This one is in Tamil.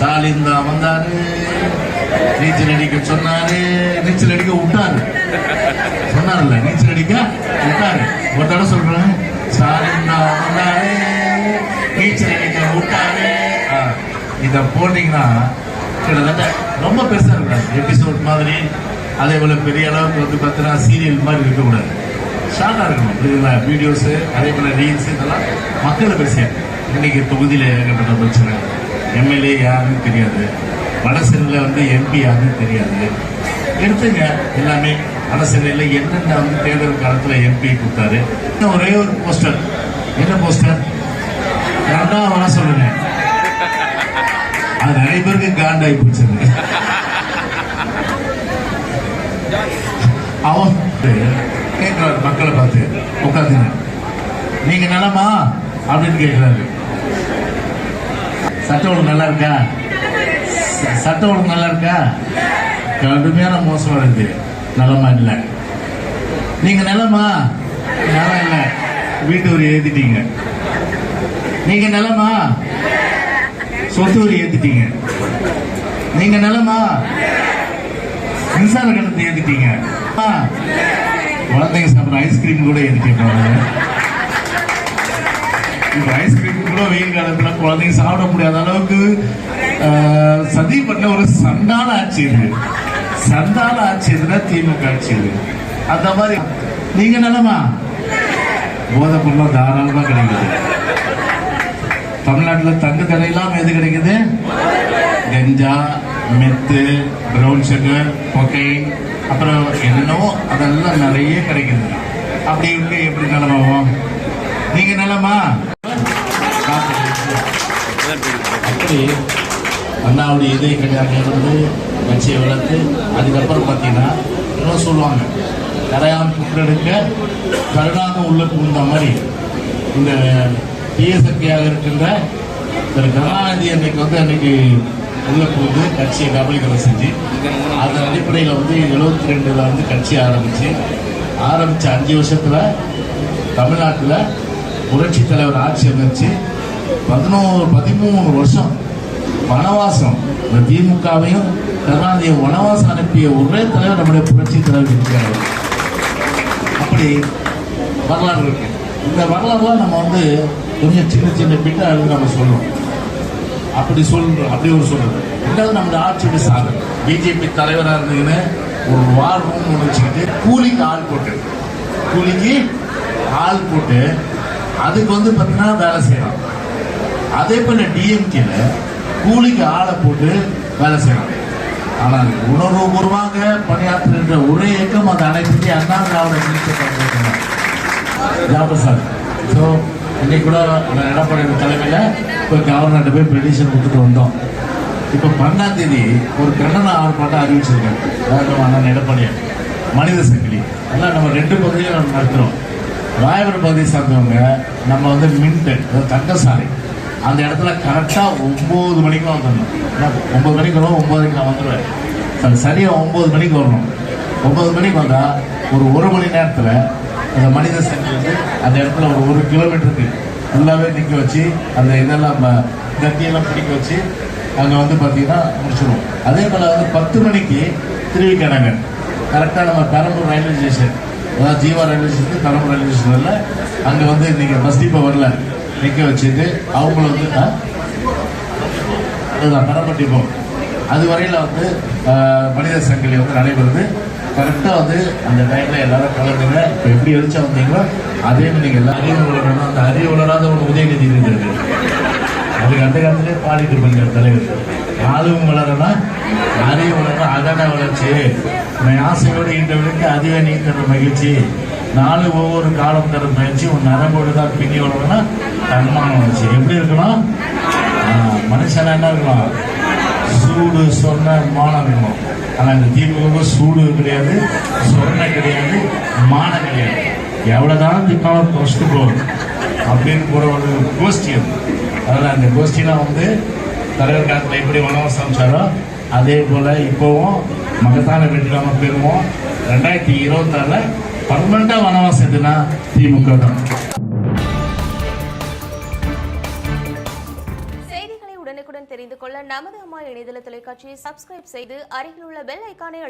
ஸ்டாலின் தான் வந்தாரு. நீச்சல் அடிக்க சொன்னாரு. நீச்சல் அடிக்க விட்டாரு. சொன்னார்ல நீச்சல் அடிக்க விட்டாரு. ஒரு தடவை சொல்றேன். ஸ்டாலின் தான் வந்தாரு. நீச்சல் அடிக்க விட்டாரு. ஆ, இத போட்டீங்கன்னா கிட்டத்தட்ட ரொம்ப பெருசா இருக்காது. எபிசோட் மாதிரி அதே போல பெரிய அளவுக்கு வந்து பார்த்தீங்கன்னா சீரியல் மாதிரி இருக்கக்கூடாது. ஷார்ட்டாக இருக்கணும். புரியுதுங்களா வீடியோஸு அதே போல் ரீல்ஸ் இதெல்லாம் மக்களை பேசியாங்க இன்னைக்கு தொகுதியில் ஏகப்பட்ட பிரச்சனை எம்எல்ஏ யாருன்னு தெரியாது. வடசென்னையில் வந்து எம்பி யாருன்னு தெரியாது. எடுத்துங்க எல்லாமே. வடசென்னையில் என்னென்ன வந்து தேர்தல் காலத்தில் எம்பி கொடுத்தாரு இன்னும் ஒரே ஒரு போஸ்டர் என்ன போஸ்டர் கரெக்டாக வர சொல்லுங்க அது நிறைய பேருக்கு காண்டாகி போச்சுங்க அவன் கேட்கிறாரு மக்களை பார்த்து. உட்காந்துங்க. நீங்க நலமா? அப்படின்னு கேட்கிறாரு சட்ட ஒழுங்கு நல்லா இருக்கா? ச- சட்ட ஒழுங்கு நல்லா இருக்கா? கடுமையான மோசம் வருது. நலமா இல்லை. நீங்க நிலமா? நலம் இல்லை. வீட்டு வரி ஏத்திட்டீங்க. நீங்க நிலமா? சொத்து வரி ஏத்திட்டீங்க. நீங்க நிலமா? மின்சார கட்டணத்தை ஏத்திட்டீங்க. ஆ, குழந்தைங்க சாப்பிட்ற ஐஸ்கிரீம் கூட ஏத்திட்டாங்க இப்ப ஐஸ்கிரீம் கூட வெயில் காலத்துல குழந்தைங்க சாப்பிட முடியாத அளவுக்கு ஆஹ், ஒரு சண்டான ஆட்சி இது. சண்டான ஆட்சி இதுனா திமுக ஆட்சி இது. அந்த மாதிரி நீங்க நிலமா? போதை பொருளும் தாராளமா கிடைக்குது. தமிழ்நாட்டுல தங்கு தடையெல்லாம் எது கிடைக்குது? கஞ்சா மெத்து ப்ரௌன் சுகர் கொக்கை அப்புறம் என்னென்னவோ அதெல்லாம் நிறைய கிடைக்குது. அப்படி இருக்கு எப்படி நிலமாவும் நீங்க நிலமா? அப்படி அண்ணாவுடைய இதய கல்யாணம் இருந்து கட்சியை வளர்த்து அதுக்கப்புறம் பார்த்தீங்கன்னா இன்னும் சொல்லுவாங்க. கரையான் புற்றெடுக்க கருணாக உள்ள புகுந்த மாதிரி. இந்த தீயசக்தியாக இருக்கின்ற திரு கருணாநிதி அன்னைக்கு வந்து அன்னைக்கு உள்ள புகுந்து கட்சியை கபலீகரம் செஞ்சு அதன் அடிப்படையில் வந்து எழுபத்தி ரெண்டில் வந்து கட்சி ஆரம்பிச்சு ஆரம்பிச்ச அஞ்சு வருஷத்தில் தமிழ்நாட்டில் புரட்சி தலைவர் ஆட்சி அமைச்சு பதினோரு பதிமூணு வருஷம் வனவாசம். இந்த திமுகவையும் கருணாநிதியை வனவாசம் அனுப்பிய ஒரே தலைவர் நம்முடைய புரட்சி தலைவர் இருக்கிறார் அப்படி வரலாறு இருக்கு. இந்த வரலாறுலாம் நம்ம வந்து கொஞ்சம் சின்ன சின்ன பிட்டா எழுதி நம்ம சொல்றோம். அப்படி சொல்றோம் அப்படி ஒரு சொல்றது. ரெண்டாவது நம்முடைய ஆட்சியுடைய சாதனை? பிஜேபி தலைவராக இருந்ததுன்னு ஒரு வார் ரூம் ஒன்று வச்சுக்கிட்டு கூலிக்கு ஆள் போட்டு கூலிக்கு ஆள் போட்டு அதுக்கு வந்து பார்த்தீங்கன்னா வேலை செய்யலாம் அதே போல டிஎம்கேல கூலிக்கு ஆளை போட்டு வேலை செய்யலாம் ஆனால் உணர்வுபூர்வமாக பணியாற்றுகின்ற ஒரே இயக்கம் அந்த அனைத்து அண்ணா திராவிட முன்னேற்ற ஸோ இன்னைக்கு கூட எடப்பாடி தலைமையில் இப்போ கவர்னர்கிட்ட போய் பெடிஷன் கொடுத்துட்டு வந்தோம். இப்போ பன்னெண்டாம் தேதி ஒரு கண்டன ஆர்ப்பாட்டம் அறிவிச்சிருக்காங்க அண்ணன் எடப்பாடியார் மனித சங்கிலி. அதெல்லாம் நம்ம ரெண்டு பகுதியும் நம்ம நடத்துகிறோம் ராயபுரம் பகுதியை சார்ந்தவங்க நம்ம வந்து மின்ட் அதாவது தங்கசாலை. அந்த இடத்துல கரெக்டாக ஒம்பது மணிக்கு வந்துடணும். ஏன்னா ஒம்பது மணிக்கு வரும் ஒம்பதுக்கு நான் வந்துடுவேன். சரி சரியாக ஒம்பது மணிக்கு வரணும். ஒம்பது மணிக்கு வந்தால் ஒரு ஒரு மணி நேரத்தில் அந்த மனித சங்கிலி வந்து அந்த இடத்துல ஒரு ஒரு கிலோமீட்டருக்கு ஃபுல்லாகவே நிற்க வச்சு அந்த இதெல்லாம் கத்தியெல்லாம் பிடிக்க வச்சு அங்கே வந்து பார்த்தீங்கன்னா முடிச்சிடுவோம் அதே போல் வந்து பத்து மணிக்கு திருவிக கரெக்டாக நம்ம பெரம்பூர் ரயில்வே ஸ்டேஷன் அதாவது Jeeva railway station Perambur railway ஸ்டேஷனில் அங்கே வந்து நீங்கள் பஸ் இப்போ வரல. நிற்க வச்சுட்டு அவங்கள வந்து ஆ? அதுதான் பெரம்பூர் அது வரையில் வந்து மனித சங்கிலி வந்து நடைபெறுது. கரெக்டாக வந்து அந்த டைமில் எல்லாரும் கலந்துங்க. இப்போ எப்படி எழுச்சா வந்தீங்களோ அதே மாதிரி நீங்கள் எல்லா அறிவு வளரணும். அந்த அறிவு உணராத ஒரு உதயநிதி இருந்தது அதுக்கு அந்த காலத்திலே பாடிட்டு இருப்பாங்க தலைவர். ஆளும் வளரனா அறிவு வளரணும். அதான வளர்ச்சி. ஆசையோடு ஈண்டவனுக்கு அதுவே நீங்க மகிழ்ச்சி. நாலு ஒவ்வொரு காலம் தர பயிற்சி உன் நரம்போடு தான் பின்னி வளரணும்னா தன்மானம் வந்துச்சு எப்படி இருக்கணும்? மனுஷனா என்ன இருக்கணும்? சூடு சொன்ன மானம் இருக்கணும். ஆனால் இந்த திமுக சூடு கிடையாது சொன்ன கிடையாது மானம் கிடையாது. எவ்வளவுதான் தீபாவளி கொஸ்து போகும் அப்படின்னு போற ஒரு கோஷ்டி அது. அதனால அந்த கோஷ்டிலாம் வந்து தலைவர் காலத்தில் எப்படி உணவு சமைச்சாரோ அதே போல இப்போவும் மகத்தான வெற்றி நம்ம பெறுவோம். ரெண்டாயிரத்தி இருபத்தாறுல பர்மனண்டா வனவாசம் எதுனா திமுக தான். செய்திகளை உடனுக்குடன் தெரிந்து கொள்ள நமது அம்மா இணையதள தொலைக்காட்சியை சப்ஸ்கிரைப் செய்து அருகில் உள்ள பெல் ஐக்கானை